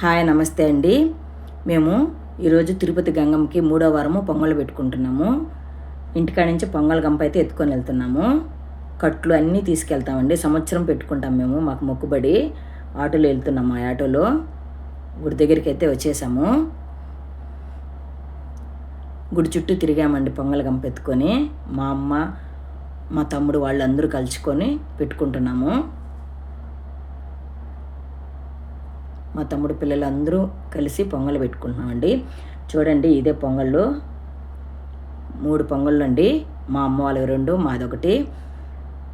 Hi నమస్తే అండి. మేము ఈరోజు తిరుపతి గంగమ్మకి మూడో వారము పొంగలు పెట్టుకుంటున్నాము. ఇంటికాడ నుంచి పొంగల్ గంప అయితే ఎత్తుకొని వెళ్తున్నాము. కట్లు అన్నీ తీసుకెళ్తామండి. సంవత్సరం పెట్టుకుంటాం మేము మాకు మొక్కుబడి. ఆటోలో వెళ్తున్నాము ఆ ఆటోలో. గుడి దగ్గరికి అయితే వచ్చేసాము. గుడి చుట్టూ తిరిగామండి పొంగల్ గంప ఎత్తుకొని. మా అమ్మ మా తమ్ముడు వాళ్ళందరూ కలుసుకొని పెట్టుకుంటున్నాము. మా తమ్ముడు పిల్లలందరూ కలిసి పొంగల్ పెట్టుకుంటున్నామండి. చూడండి ఇదే పొంగళ్ళు. మూడు పొంగళ్ళు అండి మా అమ్మ వాళ్ళకి రెండు మాదొకటి.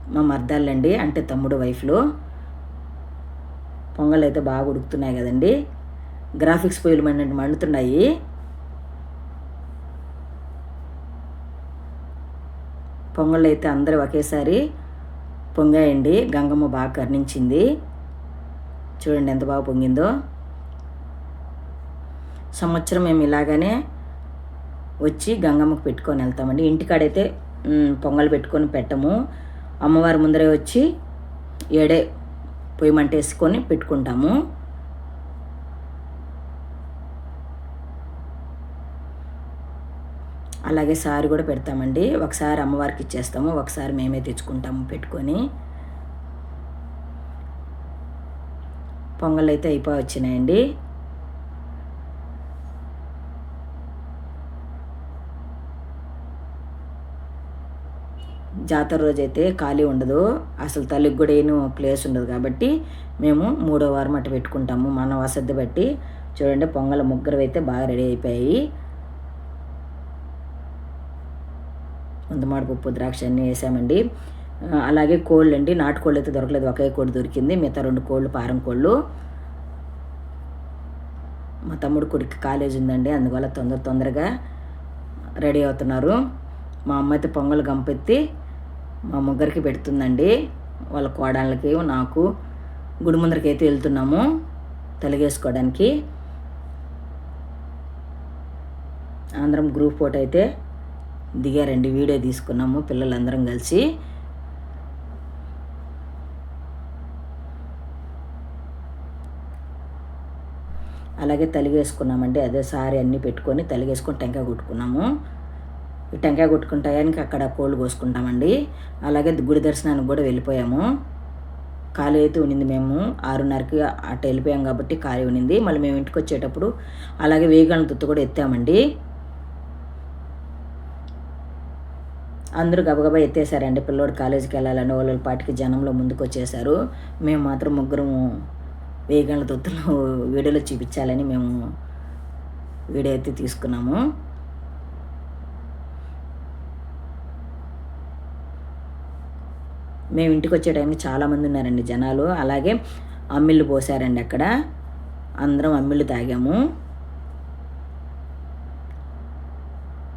మా మర్దాళ్ళండి అంటే తమ్ముడు వైఫ్లు. పొంగల్ అయితే బాగా ఉడుకుతున్నాయి కదండి. గ్రాఫిక్స్ పొయ్యిలు మండి మండుతున్నాయి. పొంగళ్ళు అయితే అందరూ ఒకేసారి పొంగాయండి. గంగమ్మ బాగా కర్ణించింది. చూడండి ఎంత బాగా పొంగిందో. సంవత్సరం మేము ఇలాగానే వచ్చి గంగమ్మకు పెట్టుకొని వెళ్తామండి. ఇంటికాడైతే పొంగల్ పెట్టుకొని పెట్టము. అమ్మవారి ముందరే వచ్చి ఏడే పొయ్యి మంట వేసుకొని పెట్టుకుంటాము. అలాగే సారి కూడా పెడతామండి. ఒకసారి అమ్మవారికి ఇచ్చేస్తాము. ఒకసారి మేమే తెచ్చుకుంటాము పెట్టుకొని. పొంగల్ అయితే అయిపోయి వచ్చినాయండి జాతర రోజైతే ఖాళీ ఉండదు. అసలు తల్లికి కూడా ఏను ప్లేస్ ఉండదు కాబట్టి మేము మూడో వారం అట్ట పెట్టుకుంటాము. మన వసతి బట్టి చూడండి పొంగల్ ముగ్గురు అయితే బాగా రెడీ అయిపోయాయి. ముందమాడి పప్పు ద్రాక్ష అన్నీ వేసామండి. అలాగే కోళ్ళు అండి నాటుకోళ్ళు అయితే దొరకలేదు. ఒకే కోడి దొరికింది. మిగతా రెండు కోళ్ళు పారం కోళ్ళు. మా తమ్ముడు కొడుకు కాలేజ్ ఉందండి. అందువల్ల తొందర తొందరగా రెడీ అవుతున్నారు. మా అమ్మ అయితే పొంగల్ గంపెత్తి మా ముగ్గురికి పెడుతుందండి. వాళ్ళ కోడళ్ళకి నాకు గుడి ముందరికి అయితే వెళ్తున్నాము తొలగేసుకోవడానికి. అందరం గ్రూప్ ఫోటో అయితే దిగారండి. వీడియో తీసుకున్నాము పిల్లలందరం కలిసి. అలాగే తలిగేసుకున్నామండి. అదే సారీ అన్నీ పెట్టుకొని తలిగేసుకొని టెంకాయ కొట్టుకున్నాము. ఈ టెంకాయ కొట్టుకున్న టయానికి అక్కడ కోళ్ళు కోసుకుంటామండి. అలాగే గుడి దర్శనానికి కూడా వెళ్ళిపోయాము. ఖాళీ అయితే ఉన్నింది మేము. ఆరున్నరకి అట్ట వెళ్ళిపోయాం కాబట్టి ఖాళీ ఉన్నింది. మళ్ళీ మేము ఇంటికి వచ్చేటప్పుడు అలాగే వేగన తుత్తు కూడా ఎత్తామండి. అందరూ గబగబా ఎత్తేసారండి. పిల్లోడు కాలేజీకి వెళ్ళాలని వాళ్ళ పాటికి జనంలో ముందుకు వచ్చేసారు మేము మాత్రం ముగ్గురం వెయ్యి గంటల దొత్తులు వీడియోలో చూపించాలని మేము వీడియో అయితే తీసుకున్నాము. మేము ఇంటికి వచ్చే టైంకి చాలామంది ఉన్నారండి జనాలు. అలాగే అమ్మిళ్ళు పోసారండి అక్కడ. అందరం అమ్మిళ్ళు తాగాము.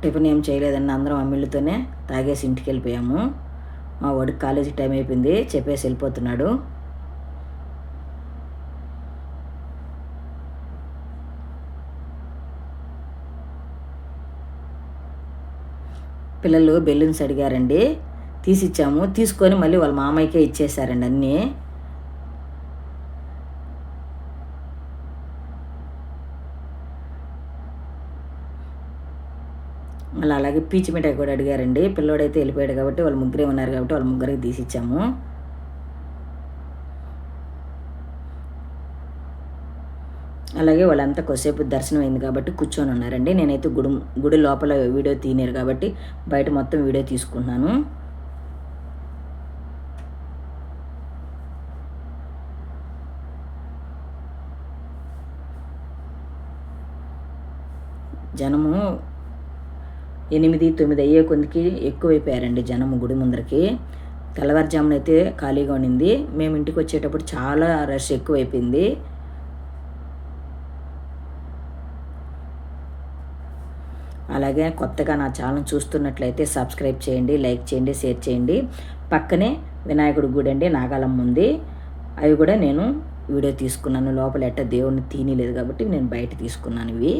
టిఫిన్ ఏం చేయలేదండి అందరం అమ్మిళ్ళతోనే తాగేసి ఇంటికి వెళ్ళిపోయాము. మా వాడికి కాలేజీ టైం అయిపోయింది చెప్పేసి వెళ్ళిపోతున్నాడు. పిల్లలు బెలూన్స్ అడిగారండి. తీసిచ్చాము. తీసుకొని మళ్ళీ వాళ్ళ మామయ్యకే ఇచ్చేసారండి అన్నీ. మళ్ళీ అలాగే పీచ్ మిఠాయి కూడా అడిగారండి. పిల్లోడైతే వెళ్ళిపోయాడు కాబట్టి వాళ్ళు ముగ్గురే ఉన్నారు కాబట్టి వాళ్ళ ముగ్గురికి తీసిచ్చాము. అలాగే వాళ్ళంతా కొద్దిసేపు దర్శనం అయింది కాబట్టి కూర్చొని ఉన్నారండి. నేనైతే గుడి గుడి లోపల వీడియో తీయలేరు కాబట్టి బయట మొత్తం వీడియో తీసుకున్నాను జనము ఎనిమిది తొమ్మిది అయ్యే కొందికి ఎక్కువైపోయారండి జనము గుడి ముందరికి. తెల్లవారుజామున అయితే ఖాళీగా ఉండింది. మేము ఇంటికి వచ్చేటప్పుడు చాలా రష్ ఎక్కువైపోయింది. అలాగే కొత్తగా నా ఛానల్ చూస్తున్నట్లయితే సబ్స్క్రైబ్ చేయండి లైక్ చేయండి షేర్ చేయండి. పక్కనే వినాయకుడి గుడి అండి నాగాలమ్మ ఉంది. అవి కూడా నేను వీడియో తీసుకున్నాను. లోపల ఎట్ట దేవుడిని తీయలేదు కాబట్టి నేను బయట తీసుకున్నాను ఇవి.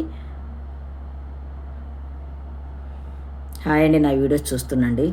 హాయ్ అండి నా వీడియోస్ చూస్తుండండి